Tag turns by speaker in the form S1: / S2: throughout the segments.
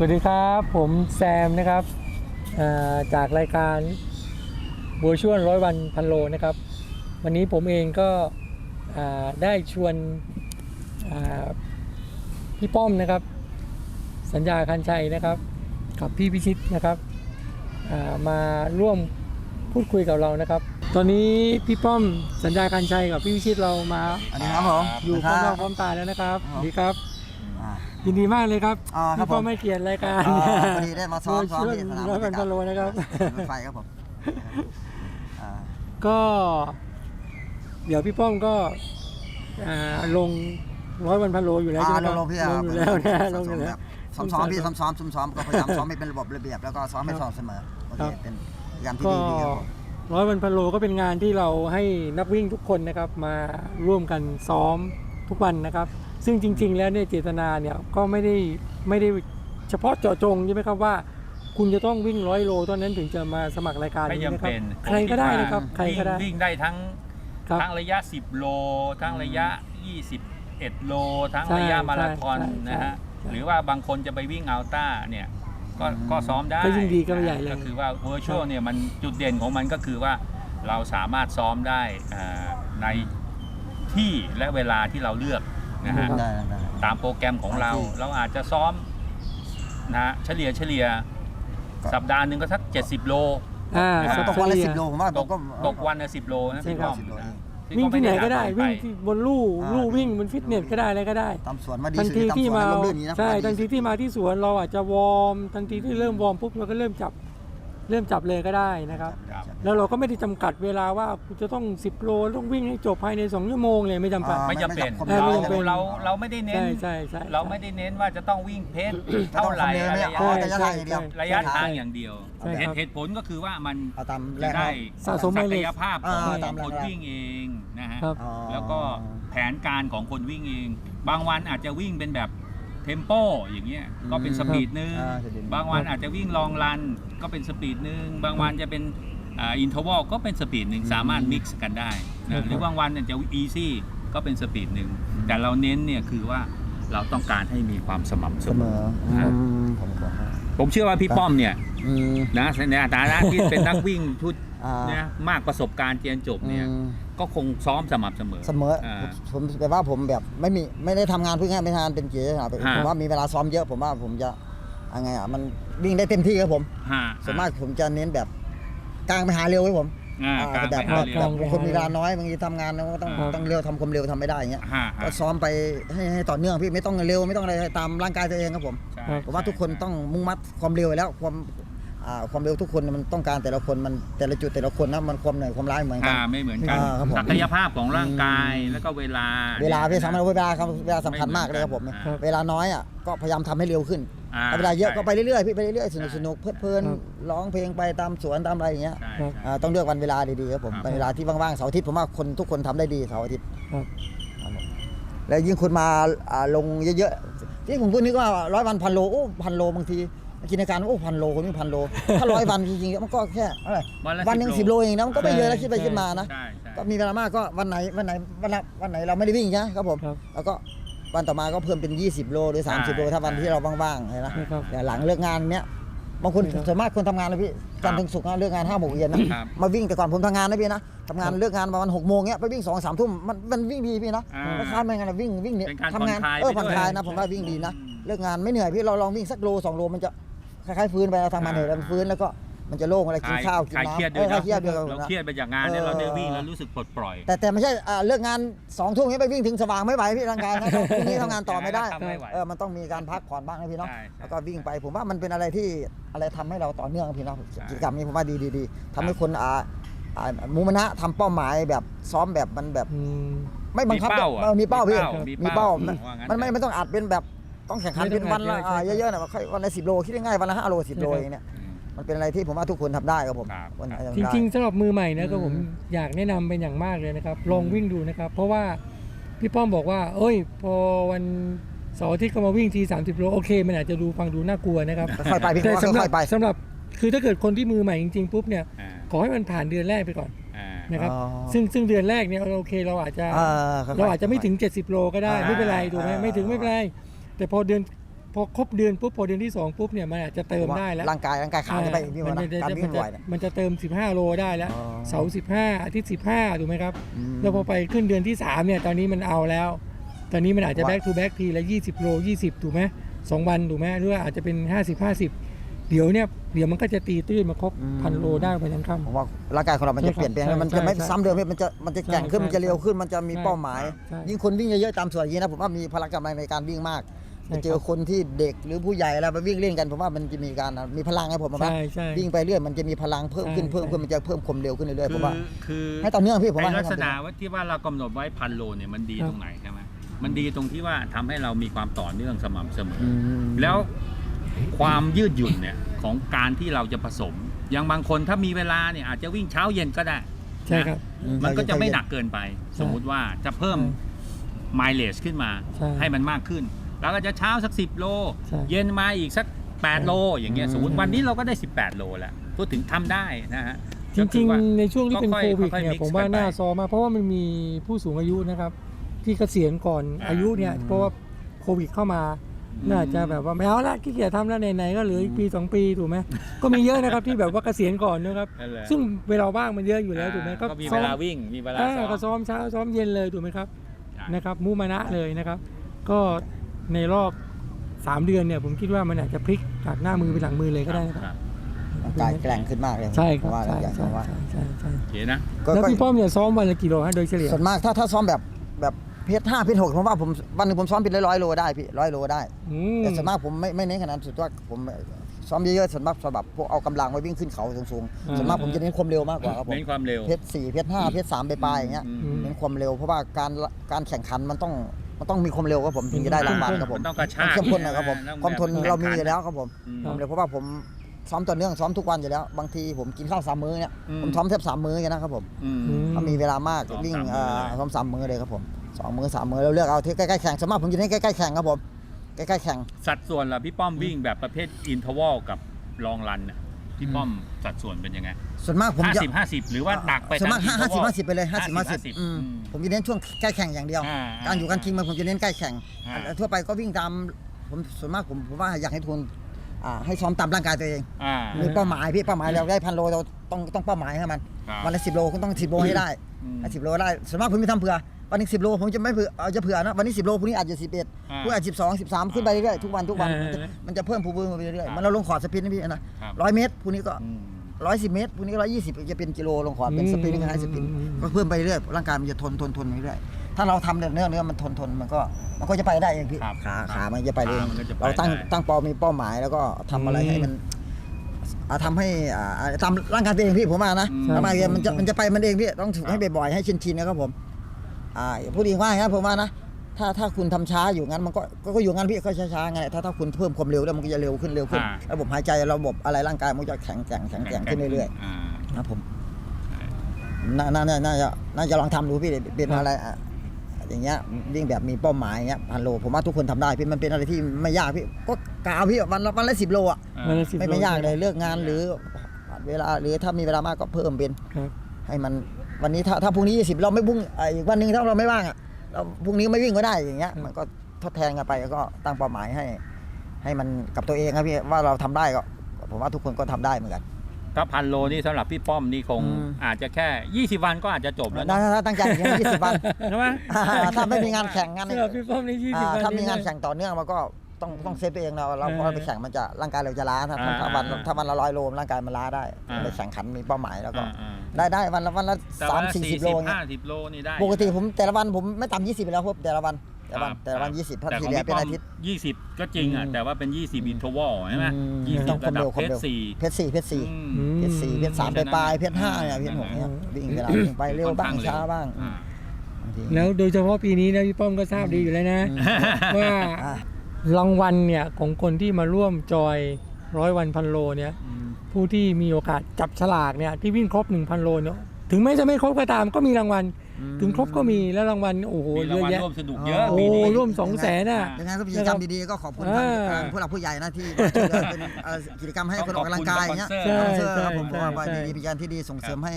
S1: สวัสดีครับผมแซมนะครับอ่าจากรายการบัวชวนร้อยวันพันโลนะครับ วันนี้ผมเองก็อ่าได้ชวนอ่าพี่ป้อมนะครับ สัญญาคันชัยนะครับ กับพี่พิชิตนะครับอ่ามาร่วมพูดคุยกับเรานะครับ ตอนนี้พี่ป้อมสัญญาคันชัยกับพี่พิชิตเรามา
S2: อันนี้ครับผม
S1: อยู่พ
S2: ค
S1: ร้อมห
S2: รั
S1: น้า
S2: บ
S1: พร้อมตาแล้วนะครับ
S2: ครับ
S1: สวัสดีครับ
S2: อ่า
S1: ยินดีมากเลยครับ
S2: อ่าครับ
S1: พี่ป้อม
S2: ผม
S1: ไม่เกียรติรายการ
S2: อ่าพอดีได้มาซ้อมซ้อม
S1: ช่วย
S2: ที่สนาม
S1: ร้อยพันพันโลนะครับ
S2: รถไฟครับผมอ่า
S1: ก็ เดี๋ยวพี่ป้อมก็อ่าลงร้อยวันพันโลอยู่แล้วใช่ไหม
S2: อ่า
S1: ครับ
S2: ลงๆพี่
S1: ลงอยู่แล้วนะลงอยู่แล้ว
S2: ซ้อมซ้อมๆพี่ซ้อมซ้อมซ้อมซ้อมก็พยายามซ้อมให้เป็นระบบระเบียบแล้วก็ซ้อมให้สม่ำเสมอโอเคเป็นพยายามที่
S1: ก็
S2: ดีดีครับผม
S1: ร้อยวันพันโลก็เป็นงานที่เราให้นักวิ่งทุกคนนะครับ มาร่วมกันซ้อมทุกวันนะครับ ซึ่งจริง ๆ แล้วเนี่ยเจตนาเนี่ยก็ไม่ได้ไม่ได้เฉพาะเจาะจงใช่ไหมครับว่า คุณจะต้องวิ่งร้อยโลเท่านั้นถึงจะมาสมัครรายการ
S3: ไม่
S1: นี้
S3: จำ
S1: นะครับ
S3: เป็น
S1: ใครก็ได้นะครับใครก็ได้
S3: วิ่งวิ่งได้ทั้ง
S1: ครับ
S3: ทั้งระยะ 10 โล ทั้งระยะ 21 โล ทั้ง
S1: ใช่
S3: ระยะมาราธอน
S1: ใช่ใช่
S3: นะฮะ
S1: ใช่
S3: หรือว่าบางคนจะไปวิ่งอัลต้าเนี่ยก็
S2: อืม
S3: ก็ซ้อมได้
S1: ก็ยิ่งดีก็ใหญ่
S3: นะ
S1: เลย
S3: ก็คือว่า virtual เนี่ยมันจุดเด่นของมันก็คือว่าเราสามารถซ้อมได้อ่าในที่และเวลาที่เราเลือก นะฮะ
S2: ได้ได้ได้
S3: ตามโปรแกรมของเรา
S2: ที่
S3: เราอาจจะซ้อมนะฮะเฉลี่ยเฉลี่ย
S2: ครับ
S3: สัปดาห์หนึ่งก็สัก 70 โล
S1: อ่า
S3: อ่า
S1: สัป
S2: ตกวันละ
S1: เฉลี่ย
S2: สิบโลผมว่า
S3: ต
S2: ผ
S3: ก
S2: มก็
S3: ตกวันละสิบโลนะ
S1: ใช่
S3: พี่
S1: ครั
S3: ป้
S1: บ
S3: อมนะ
S1: วิ่งที่ไหนก็ได้
S3: ม่
S1: วิ่ง
S3: นั
S1: ที่บนลู่
S2: อ่า
S1: ลู่วิ่งบนฟิตเนสก็ได้อะไรก็ได้
S2: ตามสวนมาดี
S1: ทัน
S2: สุด
S1: ที
S2: ตาม
S1: ที่
S2: สวน
S1: มา
S2: ให้ร่มรื่นนี้นะ
S1: ใช่
S2: มาดี
S1: ทันที
S2: สุด
S1: ที่มาที่สวนเราอาจจะวอร์มทันทีที่เริ่มวอร์มปุ๊บเราก็เริ่มจับ เริ่มจับเลยก็ได้นะครับ
S3: ครับ
S1: แล้วเราก็ไม่ได้จำกัดเวลาว่าคุณจะต้อง 10 โลต้องวิ่งให้จบภายใน2ชั่วโมงเลยไม่จำกัด
S2: อ่า
S3: ไม่จำเป็น
S2: ไม่
S3: เรา
S2: จำเป็น
S3: เราเราไม่ได้เน้น
S1: ใช่ใช่ใช่
S3: เราไม่ได้เน้นว่าจะต้องวิ่งเพจเท่าไหร่
S2: ไม่
S3: อะไร
S2: ต้อง
S3: อย่าง
S2: คำนึง
S3: เงี้
S2: เนี่ย
S3: ย
S2: อ๋อระยะทางอย่างเดียว
S3: ระยะทางอย่างเดียว
S1: ใช่
S3: เห
S1: ครับ
S3: ตุเหตุผลก็คือว่ามัน
S2: เอาตามแร
S3: จะ
S2: ก
S3: ได้
S1: สะสม
S3: ศั
S1: ไม
S3: ก
S1: เลส
S3: ยภาพข
S2: อ่า
S3: อง
S2: ตาม
S3: คน
S2: แรงๆ
S3: วิ่งเองนะฮะ
S1: ครับ
S2: อ๋อ
S3: แล้วก็แผนการของคนวิ่งเอง บางวันอาจจะวิ่งเป็นแบบเทมโปอย่างเงี้ยก็เป็นสปีดหนึ่ง
S2: อ่าสปีดหนึ่ง
S3: บางวันอาจจะวิ่งลองรันก็เป็นสปีดหนึ่งบางวันจะเป็นอินทวอลก็เป็นสปีดหนึ่งสามารถมิกซ์กันได้
S1: ครั
S3: นะ
S1: บ
S3: หรือบางวันเนี่ยจะอีซี่ก็เป็นสปีดหนึ่งแต่เราเน้นเนี่ยคือว่าเราต้องการให้มีความสม่ำเส
S2: เส
S3: ม
S2: ม
S3: อ
S2: อ
S3: ครับ
S2: อืมผมก็
S3: ผมเชื่อว่าพี่ป้อมเนี่ย
S2: อืม
S3: นะในฐานะที่เป็นนักวิ่งชุด
S2: อ่า
S3: เนี่ยมากประสบการณ์เจียนจบเนี่ย
S2: อืม
S3: ก็คงซ้อมสม่ำเสมอ
S2: เสมอ
S3: อ่า
S2: ผมแบบว่าผมแบบไม่มีไม่ได้ทำงานเพื่อให้ไม่ทำงานเป็นเกียรติหา
S3: ฮะ
S2: ผมว่ามีเวลาซ้อมเยอะผมว่าผมจะยังไงอะมันวิ่งได้เต็มที่ครับผม
S3: ฮะ
S2: ส่วนมากผมจะเน้นแบบกลางไปหาเร็วไว้ผม
S3: อ่า
S2: อ่า
S3: การ
S2: แบบ
S3: ไป
S2: แบ
S3: หา
S2: บ
S3: เร็
S2: แบ
S3: ว
S2: บคนมีเวลาน้อยบางทีทำงานเราก็ต้อง
S3: อ่า
S2: ต้องเร็วทำความเร็วทำไม่ได้อย่างเงี้ย
S3: ฮะ
S2: ก็
S3: ฮะ
S2: ซ้อมไปให้ให้ต่อเนื่องพี่ไม่ต้องเร็วไม่ต้องอะไรตามร่างกายตัวเองครับผม
S3: ใช่
S1: ครับ
S2: ผมว่าทุกคนต้องมุ่งมัดความเร็วไว้แล้วความอ่า ความเร็วทุกคนมันต้องการแต่ละคนมันแต่ละจุดแต่ละคนนะมันความเหนื่อยความล้าเหมือนกัน
S3: อ่าไม่เหมือนกัน
S2: อ่าครับผม
S3: ศักยภาพของร่างกาย
S2: อืม
S3: แล้วก็เวลา
S2: เวลาพี่สำคัญเวลาครับเวลาสำคัญมากเลยครับผม
S3: อ่า
S1: ครับ
S2: เวลาน้อยอะก็พยายามทำให้เร็วขึ้น
S3: อ่
S2: เอาเวลาเยอะก็ไปเรื่อยๆพี่ไปเรื่อยๆสนุก
S3: ใช่
S2: สนุกเพลิดเพลิน
S1: ครับ
S2: ร้องเพลงไปตามสวนตามอะไรอย่างเงี้ย
S3: ใช่
S1: ครับ
S3: ใช่
S2: อ่าต้องเลือกวันเวลาดีๆครับผม
S3: ครับ
S2: เป็นเวลาที่ว่างๆเสาร์อาทิตย์ผมว่าคนทุกคนทำได้ดีเสาร์อาทิตย์
S1: ครับ
S2: ครับผมแล้วยิ่งคนมาอ่าลงเยอะๆที่ผมพูดนี่ก็ร้อยวันพันโลโอ้พันโลบางที กินในการโอ้พันโลคนนี้พันโล ถ้าร้อยวันจริงๆมันก็แค่อะไร
S3: วันละ
S2: วันหนึ่งสิบโลเองนะมันก็ไม่เยอะแล้วคิดไปคิดมานะ
S3: ใช่ใช่
S2: ก็มีเวลามากก็วันไหนวันไหนวันละวันไหนเราไม่ได้วิ่งนะครับผม
S1: ครับ
S2: แล้วก็วันต่อมาก็เพิ่มเป็น 20 โลหรือ 30 โล ถ้าวันที่เราว่างๆเห็นไหม
S1: นะครับ
S2: แต่หลังเลิกงานเนี้ยบางคน
S1: ครับ
S2: ส่วนมากคนทำงานนะพี่จันทร์ถึงศุกร์นะเลิกงานห้าโมงเย็นนะครับมาวิ่งแต่ก่อนผมทำงานนะพี่นะทำงาน
S1: ครับ
S2: เลิกงานประมาณหกโมงเนี้ยไปวิ่งสองสามทุ่มมันมันวิ่งดีพี่นะ
S3: อ่า
S2: ราคาไม่งั้นนะวิ่งวิ่งเนี่ย
S3: เป็นการ
S2: ทำงาน
S3: ผ่อนคลาย
S2: เออ
S3: ไปด้วย
S2: ผ่อนคลายนะผมว่าวิ่งดีนะ
S3: อืม
S2: เลิกงานไม่เหนื่อยพี่เราลองวิ่งสักโลสองโลมันจะ คล้ายๆฟื้นไปเราทำงานเหนื่อยแล้วมันฟื้นแล้วก็มันจะโล่งเวลากินข้าวกิน
S3: คลาย
S2: น้ำ
S3: เครียด
S2: เอ
S3: ด้วย
S2: อคลา
S3: นะ
S2: ยเครียดด้วยครับผม
S3: เรา
S2: นะ
S3: เครียดไปจากงานเนี่ย
S2: เออ
S3: เราได้วิ่งแล้วรู้สึกปลดปล่อย
S2: แต่แต่ไม่ใช่อ่าเลิกงานสองทุ่มนี้ไปวิ่งถึงสว่างไม่ไหวพี่ร่างกายนะพรุ่งนี้ทำงานต่อไม่ได้
S3: ทำไม่ไหว
S2: เออมันต้องมีการพักผ่อนบ้างนะพี่เนาะ
S3: ใช่ใช่
S2: แล้วก็วิ่งไปผมว่ามันเป็นอะไรที่อะไรทำให้เราต่อเนื่องพี่เนาะ
S3: ใช่
S2: กิจกรรมนี้ผมว่าดีดีดีทำให้
S3: ครับ
S2: คนอ่าอ่ามุมนะทำเป้าหมายแบบซ้อมแบบมันแบบ
S1: อืม
S2: ไม่บังคับ
S3: มีเป้าอะ
S2: เออมีเป้าพี่
S3: มี
S2: มี
S3: เป้า
S2: เป้า
S3: ว่างั้น
S2: มันไม่ไม่ต้องอัดเป็นแบบ ต้องแข่งขัน
S1: ไม่ต้
S2: เป็
S1: อนง
S2: วันละ
S1: อัดเยอะ
S2: อ่า
S1: ใช่
S2: เยอะๆนะค่อยวันละสิบโลคิดง่ายๆวันละห้าโลสิบโลเองเนี่ย
S3: อืม
S2: มันเป็นอะไรที่ผมว่าทุกคนทำได้ครับผม
S3: ครับ
S2: คน
S3: ครับ
S2: ทำ
S1: จ
S2: ได้
S1: ริงๆสำหรับมือใหม่นะก็
S2: อืม
S1: ผมอยากแนะนำเป็นอย่างมากเลยนะครับ ลองวิ่งดูนะครับ เพราะว่าพี่ป้อมบอกว่า เอ้ย พอวันเสาร์อาทิตย์ก็มาวิ่งที30 โลโอเค มันอาจจะดูฟังดูน่ากลัวนะครับ
S2: ค่อยๆไปพี่
S1: แต่
S2: ว่า
S1: สำหรั
S2: ค่อยๆไป
S1: สำหรับคือถ้าเกิดคนที่มือใหม่จริงๆปุ๊บเนี่ย
S3: อ่า
S1: ขอให้มันผ่านเดือนแรกไปก่อน
S3: อ่า
S1: นะครับ
S2: อ๋อ
S1: ซึ่งซึ่งเดือนแรกเนี่ยโอเคเราอาจจะ
S2: อ่ค่ยๆ
S1: เราอาจจะไม่ถึง 70 โลก็ได้
S3: อ่า
S1: ไม่เป็นไรถูกไหม
S2: อ่า
S1: ไม่ถึงไม่เป็นไร แต่พอเดือนพอพอครบเดือนปุ๊บพอเดือนที่สองปุ๊บเนี่ยมันอาจจะเติมได้แล้ว
S2: ร่างกายร่างกายขาจะไปอีกพี่
S1: มั
S2: วะนะ
S1: จะ
S2: การ
S1: จะ
S2: วิ่
S1: มัน
S2: ง
S1: จะ
S2: ไหวเนี่ย
S1: มันจะเติม 15 โลได้แล้ว
S2: อ๋อ
S1: เสาร์15 อาทิตย์ 15 ถูกไหมครับ
S2: อืม
S1: แล้วพอไปขึ้นเดือนที่ 3 เนี่ย ตอนนี้มันเอาแล้ว ตอนนี้มันอาจจะ
S2: ว่า
S1: back to back ทีละ 20 โล 20 ถูกไหมสองวันถูกไหมหรือว่าอาจจะเป็น 50 50 เดี๋ยวเนี่ยเดี๋ยวมันก็จะตีตื้นมาครบพันโลได้ไปทั้งค่ำ
S2: ผมว่าร่างกายของเรามันจะ
S1: ใช่ครับ
S2: เปลี่ยนแปลง
S1: ใช่
S2: มันจะไม่
S1: ใช่
S2: ซ้ำเดิมพี่มันจะมันจะแกร่งขึ้น
S1: ใช่
S2: มันจะเร็วขึ้นมันจะมี
S1: ใช่
S2: เป้าหมาย
S1: ใช่
S2: ยิ่งคนวิ่งเยอะๆตามส่วนอย่างนี้นะผมว่ามีพละกำลังในการวิ่งมาก
S1: ใช่
S2: จะเจอคนที่เด็กหรือผู้ใหญ่แล้วไปวิ่งเล่นกันผมว่ามันจะมีการมีพลังให้ผมว่า
S1: ใช่ใช่
S2: วิ่งไปเรื่อยมันจะมีพลังเพิ่มขึ้น
S1: ใช่
S2: เพิ่มขึ้นมันจะเพิ่มความเร็วขึ้นเรื่อยๆ
S3: คื
S2: ผม
S3: อ
S2: ว่า
S3: คือ
S2: ให้ต่อเนื่องพี่ผมว่า
S3: ไอ้
S2: ให้
S3: ลักษ
S2: ต่อเนื่
S3: ณะ
S2: อง
S3: ว่าที่ว่าเรากำหนดไว้พันโลเนี่ยมันดี
S1: ครับ
S3: ตรงไหนใช่ไหมมันดีตรงที่ว่าทำให้เรามีความต่อเนื่องสม่ำเสมออ
S2: อืม
S3: แล้วความยืดหยุ่นเนี่ยของการที่เราจะผสม อย่างบางคนถ้ามีเวลาเนี่ยอาจจะวิ่งเช้าเย็นก็ได้
S1: ใช่ครับ
S2: อืม
S3: มันก็จะไม่หนักเกินไป สมมุติว่าจะเพิ่มไมล์เลสขึ้นมา
S1: ใช่
S3: ให้มันมากขึ้น แล้วก็จะเช้าสัก 10 โล
S1: ใช่
S3: เย็นมาอีกสัก 8 โล อย่างเงี้ย
S2: อืม
S3: สมมติวันนี้เราก็ได้ 18 โลแล้วพูดถึงทำได้นะฮะ
S1: จ
S3: ก็คื
S1: ริง
S3: อว่า
S1: ๆ ในช่วงที่เป็น
S3: ค่อย
S1: โค
S3: ๆ
S1: วิด
S3: ค่อยๆ
S1: เนี่ย
S3: mix
S1: ผมว่า
S3: กันไป
S1: น่าซ้อมมากเพราะว่ามันมีผู้สูงอายุนะครับ ที่เกษียณก่อน
S3: อ่า
S1: อายุเนี่ย เพราะว่าโควิดเข้ามาน่าจะแบบว่าไม่เอาละขี้เกียจทำแล้วไหนๆก็เหลืออีกปีสองปีถูกไหม ก็มีเยอะนะครับที่แบบว่าเกษียณก่อนนะครับ
S3: นั่นแหละ
S1: ซึ่งเวลาว่างมันเยอะอยู่แล้วถูกไหม
S3: ก็มี
S1: ซ้
S3: เว
S1: อ
S3: ลาวิ่งมีเวลา
S1: อ่า
S3: ซ้อม
S1: ก็ซ้อมเช้าซ้อมเย็นเลยถูกไหมครับ
S3: ใช่
S1: นะครับ มุมานะเลยนะครับ ก็ ในรอบสามเดือนเนี่ยผมคิดว่ามันอาจจะพลิกจากหน้ามือไปหลังมือเลยก็ได้นะครับ
S3: ครับ
S2: ร่างกายแกร่งขึ้นมากเลย
S1: ใช่ค
S2: ผ
S1: รับ
S2: มว่า
S1: ใช่
S2: อย่าง
S1: ใช่
S2: ผมว่า
S1: ใช่ใช่ใช่
S3: โอเคนะ
S2: ก็
S1: แล้ว
S2: ก็
S1: พี่ป้อมเนี่ยซ้อมวันละกี่โลฮะโดยเฉลี่ย
S2: ส่วนมากถ้าถ้าซ้อมแบบแบบเพจห้าเพจหกผมว่าผมวันหนึ่งผมซ้อมเป็นร้อยๆโลได้พี่ร้อยโลได้
S1: อืม
S2: แต่ส่วนมากผมไม่ไม่เน้นขนาดนั้นสุดว่าผมซ้อมเยอะๆส่วนมากสำหรับพวกเอากำลังไว้วิ่งขึ้นเขาสูงๆส่วนมากผมจะเน้นความเร็วมากกว่าครับผม
S3: เน้นความเร็ว
S2: เพจสี่เพจห้าเพจสามไปปลายๆอย่างเงี้ย
S3: อืม
S2: เน้นความเร็วเพราะว่าการการแข่งขันมันต้อง มันต้องมีความเร็วครับผมถึงจะได้รางวัลครับผม
S3: มันต้องกระชาก
S2: เข้มข้นนะครับผม
S3: ต้อง
S2: ความทน
S3: แบบ
S2: เรามี
S3: แข่งขัน
S2: อยู่แล้วครับผม
S3: อืม
S2: ความเร็วเพราะว่าผมซ้อมต่อเนื่องซ้อมทุกวันอยู่แล้ว บางทีผมกินข้าวสามมื้อเนี่ย
S3: อืม
S2: ผมซ้อมแทบสามมื้อกันนะครับผม
S3: อืม
S2: ถ้ามีเวลามาก
S3: ซ้อม
S2: วิ่ง
S3: สามมื้อ
S2: เอ่อ
S3: เลย
S2: ซ้อมสามมื้อเลยครับผมสองมื้อสามมื้อเราเลือกเอาที่ใกล้ๆแข่งสวนมากผมจะเน้นใกล้ๆแข่งครับผมใกล้ๆแข่ง
S3: สัดส่วนล่ะพี่ป้อมวิ่งแบบประเภทอินทวลกับลองรันน่ะ พี่ป้อมสัดส่วนเป็นยังไง
S2: ส่วนมากผม
S3: ห้า
S2: จะ
S3: สิบห้าสิบหรือว่าหนักไป
S2: ส่วนมาก
S3: ทง
S2: ห้าสิบ
S3: interval
S2: ห้าสิบไปเลยห้าสิบห้าสิบ
S3: 50
S2: อืม
S3: อืม
S2: ผมจะเน้นช่วงใกล้แข่งอย่างเดียว
S3: อ่า
S2: การอยู่การคิงมันผมจะเน้นใกล้แข่ง
S3: อ่า
S2: อันทั่วไปก็วิ่งตามผมส่วนมากผมผมว่าอยากให้ทุนอ่าให้ซ้อมตามร่างกายตัวเอง
S3: อ่า
S2: มีเป้าหมายพี่เป้าหมายเราได้พันโลเราต้องต้องเป้าหมายให้มัน
S3: ครับ
S2: วันละสิบโลก็ต้องสิบโลให้ได้
S3: อืม
S2: สิบโลได้ส่วนมากผมไม่ทำเผื่อ วันนี้สิบโลผมจะไม่เผื่อเอาจะเผื่อนะวันนี้สิบโลพรุ่งนี้อาจจะสิบเอ็ด
S3: อ่า
S2: พรุ่งนี้อาจสิบสองสิบสามขึ้นไปเรื่อยๆทุกวันทุกวัน
S1: อ่า
S2: มันจะมันจะเพิ่มภูมิไปเรื่อย
S3: ครับ
S2: ๆมันเราลงขอร์ดสปรินต์นะพี่นะครับร้อยเมตรพรุ่งนี้ก็
S3: อืม
S2: ร้อยสิบเมตรพรุ่งนี้ร้อยยี่สิบจะเป็นกิโลลงขอร์ดเป็นสปรินต์ก็ให้สปรินต์
S1: อืม
S2: ก็เพิ่มไปเรื่อยร่างกายมันจะทนทนทนไปเรื่อยถ้าเราทำเนื้อเนื้อมันทนทนมันก็มันก็จะไปได้เองพี่
S3: ครับ
S2: ขาขามันจะไปเอง
S3: ขามันก็จะไป
S2: เราตั้ง
S3: ได้
S2: ตั้งเป้ามีเป้าหมายแล้วก็ทำอะไร
S1: อืม
S2: ให้มันอ่าทำให้อ่าอ่าตามร่างกายตัวเองพี่ผมว่านะ
S3: อืม
S2: ทำไมมันจะ
S1: ใช่
S2: มันจะไปมันเองพี่ต้องฝึกให้บ่อยๆให้ชินๆนะครับผม อ่าพูดอีกว่าอย่างนั้นผมว่านะถ้าถ้าคุณทำช้าอยู่งั้นมันก็ก็ก็อยู่งั้นพี่ก็ช้าๆไงถ้าถ้าคุณเพิ่มความเร็วแล้วมันก็จะเร็วขึ้นเร็วขึ้น
S3: อ่า
S2: ระบบหายใจระบบอะไรร่างกายมันก็จะแข็งแกร่งแข็งแกร่งขึ้นเรื่อยาๆครับผมน่าน่าน่าน่าจะน่าจะลองทำดูพี่เป็นอะไรอะอย่างเงี้ยวิ่งแบบมีเป้าหมายอย่างเงี้ยพันโลผมว่าทุกคนทำได้พี่มันเป็นอะไรที่ไม่ยากพี่ก็กาวพี่วันละวันละสิบโลอะ
S1: วันละ10
S2: ไม่ไม่ยากเลยเลิกงานหรือเวลาหรือถ้ามีเวลามากก็เพิ่มเป็น
S1: ครับ
S2: ให้มัน วันนี้ถ้าถ้าพรุ่งนี้ยี่สิบเราไม่พุ่งอะอีกวันหนึ่งถ้าเราไม่ว่างอะเราพรุ่งนี้ไม่วิ่งก็ได้อย่างเงี้ย
S1: ครับ
S2: มันก็ทดแทนกันไปแล้วก็ตั้งเป้าหมายให้ ให้มันกับตัวเองครับพี่ว่าเราทำได้ก็ ผมว่าทุกคนก็ทำได้เหมือนกัน
S3: ถ้าพันโลนี่สำหรับพี่ป้อมนี่คง
S2: อืม
S3: อาจจะแค่ 20 วันก็อาจจะจบแล้ว
S2: ถ้า
S3: นะ
S2: ถ้าตั้งใจอย่างนี้ยี่สิบวัน
S3: ใช่ไหม
S2: ถ้าไม่มีงานแข่งงาน
S1: สำหรับพี่ป้อมนี่ยี่สิบ
S2: อ่า
S1: วัน
S2: ถ้ามีงาน
S1: ได้
S2: แข่งต่อเนื่องมันก็ ต้องต้องเซฟตัวเองเราเรา
S1: เออ
S2: พอเราไปแข่งมันจะร่างกายเราจะล้าถ้าถ้าถ้าวัน
S3: อ่า
S2: ถ้าวันละร้อยโลร่างกายมันล้าได้
S3: อ่า
S2: ไปแข่งขันมีเป้าหมายแล้วก็
S3: อ่า
S2: ได้ได้วันละวันละ
S3: ๆแต่
S2: สาม
S3: ว่า
S2: สี่สิบ
S3: 40
S2: โลเงี้ย
S3: ห้าสิบโลนี่ได้
S2: ปกติผมแต่ละวันผมไม่ต่ำยี่สิบไปแล้วครับแต่ละวันแต่ละวัน
S3: ครับ
S2: แต่ละวันยี่สิบถ้า
S3: แต่
S2: ที
S3: ของ
S2: เหลือ
S3: พี่
S2: เป็น
S3: ป้อม
S2: อาทิตย์
S3: 20ก็จริงอะ
S2: อืม
S3: แต่ว่าเป็น20อินทวอลใช่ไหม
S2: อืม
S3: ยี่สิ
S2: ต้
S3: บ
S2: องความ
S3: ระดั
S2: เร็
S3: บ
S2: วความ
S3: เพช
S2: เร็
S3: ร
S2: ว
S3: สี่
S2: เพชรสี่เพชรสี่
S3: อืม
S2: เพชรสี่เพชรสาม
S3: อืม
S2: ไปปลายเพชรห้า
S3: อืม
S2: เนี่ยเพชรหกเนี่ย
S1: อืม
S2: วิ่งเวลาวิ่งไปเร็วบ้างช้าบ้าง
S3: อ่า
S2: บางที
S1: แล้วโดยเฉพาะปีนี้นะพี่ป้อมก็ทราบดีอยู่แล้วนะ ว่า
S2: อะ
S1: รางวัลเนี่ยของคนที่มาร่วมจอยร้อยวันพันโลเนี่ยผู้ที่มีโอกาสจับฉลากเนี่ยที่วิ่งครบ 1,000 โลเนี่ยถึงแม้จะไม่ครบก็ตามก็มีรางวัล ถึงครบก็มีแล้วรางวัลโอ้โห
S3: มี
S1: เย
S3: ราง
S1: อะ
S3: วัล
S1: แยะ
S3: ร่วมสนุกเยอะ
S1: โอ้
S3: ปีนี้
S1: ร่วมสองแสนน่ะ
S2: ยังไงก็กิจกรรมดีๆก็ขอบคุณทาง
S1: อ่า
S2: ทางผู้หลักผู้ใหญ่นะที่มาช่วยเหลือเป็นเอ่อกิจกรรมให้คนออกกำลังกายอย่างเงี้ย
S3: ใช่
S2: สปอนเซอร์ครับผม
S1: ใช่
S2: ผมว่า
S1: ใช่
S2: ดีๆเป็นการที่ดีส่งเสริมให้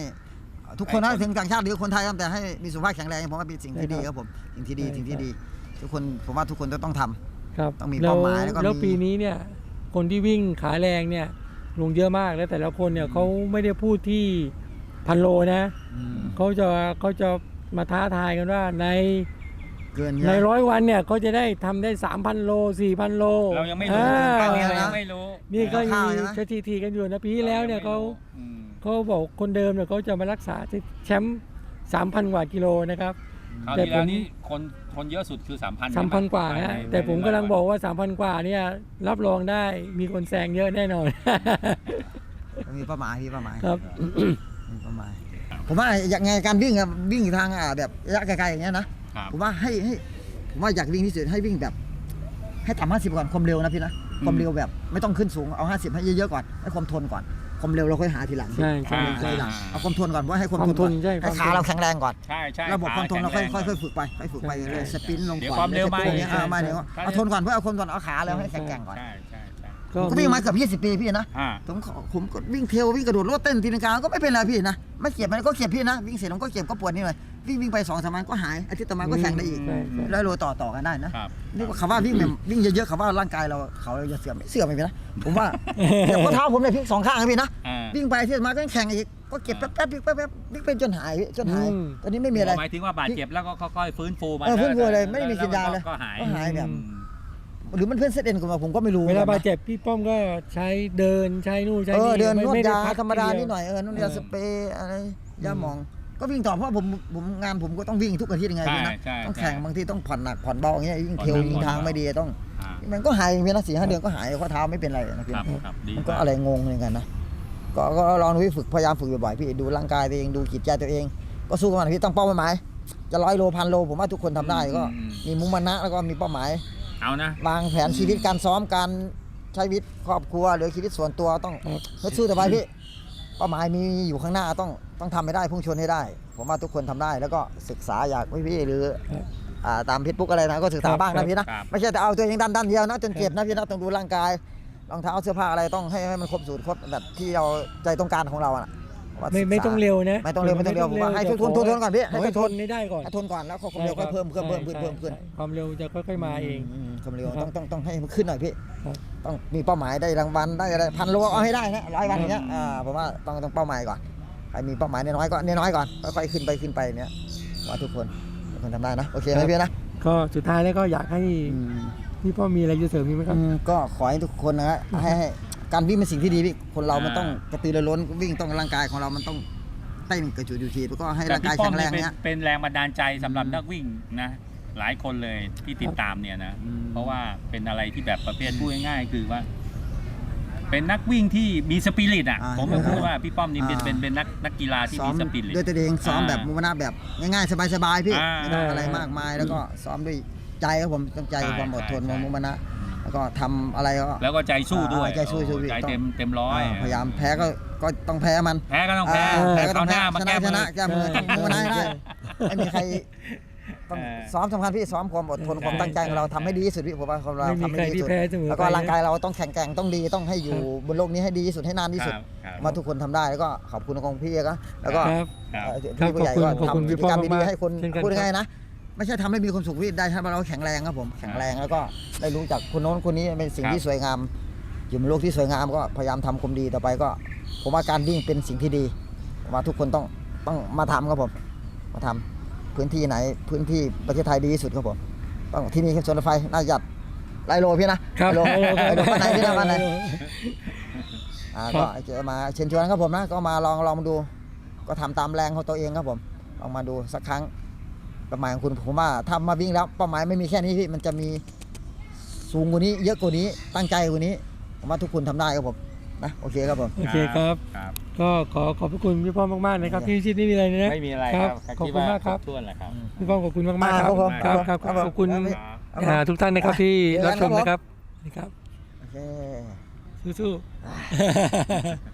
S2: ทุกคนนะถึงต่างชาติหรือคนไทยครับแต่ให้มีสุขภาพแข็งแรงผมว่าเป็นสิ่งที่ดีครับผมสิ่งที่ดีสิ่งที่ดี ทุกคนผมว่าทุกคนต้องทำ
S1: ครับ
S2: ต้องมีเป้าหมายแล้วก็
S1: แล้ว
S2: มี
S1: ปีนี้เนี่ยคนที่วิ่งขาแรงเนี่ยลงเยอะมากแล้วแต่ละคนเนี่ยเขาไม่ได้พูดที่พันโลนะเขาจะเขาจะมาท้าทายกันว่าใน
S2: เกิน
S1: ใน
S2: เยอะ
S1: ร้อยวันเนี่ยเขาจะได้ทำได้สามพันโลสี่พันโล
S3: เรายังไม่รู้
S1: อ่า
S2: ตอนนี้
S3: เรา
S2: นะ
S3: ยังไม่รู้
S1: นี่ก็
S2: ข้า
S1: มี
S2: วใช่ไหม
S1: สถิติกันอยู่นะปีที่แล้วเนี่ยเขา
S3: อืม
S1: เขาบอกคนเดิมเนี่ยเขาจะมารักษาแชมป์สามพันกว่ากิโลนะครับ
S3: คราว
S1: แต่
S3: ที่แล้ว
S1: ผม
S3: นี่คนคนเยอะสุดคือ3,000
S1: สามพันกว่าฮะแต่ผมกำลังบอกว่าสามพันกว่าเนี่ยรับรองได้มีคนแซงเยอะแน่นอน
S2: มีเป้าหมายพี่เป้าหมาย
S1: ครับ
S2: มีเป้าหมายผมว่าอย่างไงการวิ่งอะวิ่งทางอะแบบระยะไกลๆอย่างเงี้ยนะ
S3: ครับ
S2: ผมว่าให้ให้ผมว่าอยากวิ่งที่สุดให้วิ่งแบบ ให้ต่ำห้าสิบก่อนความเร็วนะพี่นะความเร็วแบบ ไม่ต้องขึ้นสูงเอาห้าสิบให้เยอะๆก่อนให้ความทนก่อน ความเร็วเราค่อยหาทีหลัง
S1: ใช่ใช่
S2: ความเร็ว
S1: ใช่
S2: ทีหลังเอาความทนก่อนว่าให้ความ
S1: ความ
S2: ทนก่อน
S1: ทนใช่
S2: ให้
S1: ความทน
S2: ขาเราแข็งแรงก่อน
S3: ใช่ใช่
S2: ระบบความทนเราค่อย
S3: แข็งแง
S2: ค่อยๆฝึกไปค่อยๆฝึกไป
S1: ใช่
S2: เรื่อยๆสปรินต์ลง
S3: เดี๋ยว
S2: ก่อน
S3: ความเร็วมา
S2: ดี๋ยเนี้ย
S1: ใช่
S2: เอามาเดี๋ยว
S3: ใช่
S2: เอาทนก่อนเพื่อเอาความทนเอาขาแล้วให้แข็งแกร่งก่อน
S3: ใช่ใช่ใช่
S2: ผมก็วิ่งมาเกือบ20 ปีพี่นะ
S3: อ่า
S2: ผมขอผมก็วิ่งเทรลวิ่งกระโดดรถเต้นตีลังกาก็ไม่เป็นไรพี่นะไม่เจ็บมันก็เจ็บพี่นะ วิ่งเสร็จผมก็เจ็บก็ปวดนี่เลยวิ่งวิ่งไปสองสามวันก็หายอาทิตย์ต่อมาก็แข่งได้อีก
S1: ใช่ใช่
S2: ร้อยโลต่อต่อกันได้นะครับ นี่ว่าคำว่าวิ่งแบบวิ่งเยอะๆคำว่าร่างกายเราเขาจะเสื่อมไม่เสื่อมไม่เป็นนะผมว่าเดี๋ยวข้อเท้าผมเนี่ยพี่สองข้างนะพี่นะ
S3: อ่า
S2: วิ่งไปอาที่มาก็แข่งอีกก็เก็บแป๊บๆแป๊บๆแป๊บๆวิ่งเป็นจนหายพี่จนหาย
S1: อืม
S2: ตอนนี้ไม่มีอะไร
S3: หมายถึงว่าบาดเจ็บแล้วก็ค่อยๆฟื้นฟูมา
S2: เออฟื้นฟูเลยไม่ได้มี
S3: แว
S2: กินยาเลย
S3: ก็หาย
S2: ก็หายแบบ
S3: อืม
S2: หรือมันเพื่อนเซตเอ็นกันมาผมก็ไม่รู้
S1: เวลาบาดเจ็บพี่ป้อมก็ใช้เดินใช้นู่นใช้
S2: เออ
S1: นี่
S2: เดิน
S1: ไม่
S2: นวด
S1: ไม่ไยาพัก
S2: ธรรมดา
S1: ทีเนิ
S2: ดหน่อยเออนวดยา
S1: เออ
S2: สเปรย์อะไรยาหมอง ก็วิ่งต่อเพราะผมผมงานผมก็ต้องวิ่งทุกอาทิตย์ยังไง
S3: ใช่
S2: พี่นะ
S3: ใช่
S2: ต้อง
S3: ใช่
S2: แข่งบางทีต้องผ่อนหนักผ่อนเบาอย่างเงี้ยยิ่ง
S3: ผ่อน
S2: เทรล
S3: หนัก
S2: ยิงทาง
S3: ผ่อนเบา
S2: ไม่ดีต้อง
S3: อ่า
S2: มันก็หายพี่นะสี่ห้าเดือนก็หายข้อเท้าไม่เป็นไรนะพี่
S3: ครับครับดี
S2: มันก็อะไรงงเหมือนกันนะก็ก็ลองดูพี่ฝึกพยายามฝึกบ่อยๆพี่ดูร่างกายตัวเองดูจิตใจตัวเอง ก็สู้กับมันพี่ต้องเป้าหมายจะร้อยโลพันโลผมว่าทุกคนทำได้ก็มีมุมมันนะแล้วก็มีเป้าหมาย
S3: เอานะ
S2: วางแผนชีวิตการซ้อมการใช้ชีวิตครอบครัว หรือชีวิตส่วนตัวต้อง
S1: ครับ
S2: ฮึดสู้ต่อไปพี่เป้าหมายมีอยู่ข้างหน้าต้องต้องทำให้ได้พุ่งชนให้ได้ ผมว่าทุกคนทำได้แล้วก็ศึกษาอยากพี่ๆหรือ
S1: ครับ
S2: อ่าตามเพจบุ๊กอะไรนะก็ศึกษา
S1: ครับ
S2: บ้างนะพี่นะ ครับไม่ใช่แต่เอาตัวเองดันดันเดียวนะจนเจ็บนะพี่นะต้องดูร่างกายรองเท้าเสื้อผ้าอะไรต้องให้ให้มันครบสูตรครบแบบที่เราใจต้องการของเราอะนะว่า
S1: ไม่
S2: ศึกษา
S1: ไม่ต้องเร็วนะ
S2: ไม่ต้องเร็วไม่ต้องเร็วผมว่าให้ทนทนทนทนก่อนพี่ให้
S1: ให้
S2: ท
S1: ท
S2: น
S1: นให้ได้ก่อน
S2: ให้ทนก่อนแล้วความเร็วค่อยเพิ่มเพิ่มเพิ่มขึ้นเพิ่มขึ้น
S1: ใช่ความเร็วจะค่อยๆมาเอง
S2: ม ความเร็ว
S1: นะครับ
S2: ต้องต้องต้องให้มันขึ้นหน่อยพี่
S1: ครับ
S2: ต้องมีเป้าหมายได้รางวัลได้อะไรพันโลเอาให้ได้นะร้อยวันอย่างเงี้ย
S1: อืม
S2: อ่าผมว่าต้องต้องเป้าหมายก่อนใครมีเป้าหมายน้อยๆก็น้อยๆก่อนค่อยๆขึ้นไปขึ้นไปเนี้ยว่าทุกคนทุกคนทำได้นะโอเคไหมพี่นะ
S1: ก็สุดท้ายแล้วก็อยากให้พี่ป้อมมีอะไรจะเสริมอีกไหมครับ
S2: อืมก็ขอให้ทุกคนนะฮะให้ให้การวิ่งเป็นสิ่งที่ดีพี่คนเรามันต้องกระตือรือร้นวิ่งต้องร่างกายของเรามันต้องเต้นกระจุยอยู่ทีแล้วก็ให้
S3: แต่
S2: ร่าง
S3: พี่
S2: กาย
S3: ป้อ
S2: แข็
S3: ม
S2: งแร
S3: นี่
S2: ง
S3: เป็น
S2: เนี้ย
S3: เป็นแรงบันดาลใจสำหรับ
S2: อืม
S3: นักวิ่งนะ หลายคนเลยที่ติดตามเนี่ยนะ
S2: อืม
S3: เพราะว่าเป็นอะไรที่แบบประเภทพูดง่ายๆคือว่า เป็นนักวิ่งที่มีสปิริตอะ
S2: อ่า
S3: ผมไม่พูดว่าพี่ป้อมนี่เป็น
S2: อ่า
S3: เป็นเป็นนักนักกีฬาที่
S2: ซ้อ
S3: มี
S2: ม
S3: สปิริต
S2: ด้วยตัวเองซ้อม
S3: อ่า
S2: แบบมุมนาแบบง่ายๆสบายๆพี่
S3: อ่า
S2: ไม่ต้องอะไรมากมายแล้วก็ซ้อมด้วยใจครับผมต้องใจ
S3: ใช่
S2: ความอดทน
S3: ใช่
S2: ความมุมานะแล้วก็ทำอะไรก็
S3: แล้วก็ใจสู้ด้วย
S2: อ่าใจสู้สู้
S3: โอ้ใจ
S2: ต้อง
S3: เต็มเต็มร้อย
S2: อ่าพยายามแพ้ก็ก็ต้องแพ้มัน
S3: แพ้ก็ต้องแพ้
S2: อ่า
S3: แพ้
S2: ก็
S3: ค
S2: ต้
S3: รา
S2: อ
S3: ว
S2: ง
S3: หน้ามา
S2: ช
S3: แก้
S2: นะช
S3: มือ
S2: นะแก้มือ
S1: ใช่
S2: ต้องมุมานะให้ได้
S1: ใช่
S2: ไม่มีใคร ต้อง
S3: เออ
S2: ซ้อมสำคัญพี่ซ้อมความอดทน
S3: ใช่
S2: ความตั้งใจของเราทำให้ดีที่สุดพี่ผมว่าของเรา
S1: ไม่มี
S2: ทำให้
S1: ใคร
S2: ดี
S1: ที่
S2: ที่สุด
S1: แพ้เสมอ
S2: แล้วก็
S1: ไปนะ
S2: ร่างกายเราต้องแข็งแกร่งต้องดีต้องให้อยู่บนโลกนี้ให้ดีที่สุดให้นานที่สุด
S3: ครับครับ
S2: มาทุกคนทำได้แล้วก็ขอบคุณของพี่ก็แล้วก็
S1: ครับ
S3: ครับ
S2: เอ่อ
S1: ครับ
S2: พี่ผู้ใหญ่
S1: ขอบคุณ
S2: ก็
S1: ขอบคุณ
S2: ทำ
S1: พี่
S2: กิจกรรม
S1: ป้อม
S2: ดี
S1: มาก
S2: ๆให้คน
S1: เช่นกัน
S2: พูด
S1: ครับ
S2: ง่ายๆนะ ไม่ใช่ทำให้มีความสุขพี่ได้ถ้าเราแข็งแรงครับผมแข็งแรงแล้วก็ได้รู้จักคนโน้นคนนี้เป็นสิ่ง
S3: ครับ
S2: ที่สวยงาม อยู่บนโลกที่สวยงามก็พยายามทำความดีต่อไปก็ ผมว่าการวิ่งเป็นสิ่งที่ดีผมว่าทุกคนต้องต้องมาทำครับผมมาทำ พื้นที่ไหนพื้นที่ประเทศไทยดีที่สุดครับผมต้องที่นี่ครับสวนรถไฟน่าจัดไรโลพี่นะครับไรโลไรโลบ้านไหนพี่นะบ้านไหนอ่า
S1: ครั
S2: ก็
S1: บ
S2: จะมาเชิญชวนครับผมนะ ก็มาลองลองดู ก็ทำตามแรงของตัวเองครับผมลองมาดูสักครั้งเป้าหมายของคุณผมว่าถ้ามาวิ่งแล้วเป้าหมายไม่มีแค่นี้พี่มันจะมีสูงกว่านี้ เยอะกว่านี้ตั้งใจกว่านี้ผมว่าทุกคนทำได้ครับผม นะโอเคครับผม
S1: โอเคครับ
S3: ครับ
S1: ก็ขอขอบพระคุณพี่ป้อมมากๆนะครับที่ชิดนี่มีอะไรนะ
S3: ไม่มีอะไร
S1: ค
S3: ค
S1: รั
S3: รั
S1: บบขอบคุณมากครับ
S3: ท้วนแหละครับ
S1: พี่ป้อมขอบคุณมากๆครับ
S2: อ่าครับผม
S1: ครับครับ
S2: ครับผม
S1: ขอบคุณ
S2: ครับ
S1: อ่าทุกท่านนะครับที่
S2: เจอกัน
S1: รับชม
S2: ครับผม
S1: นะครับนี่ครับ
S2: โอเค
S1: สู้ๆ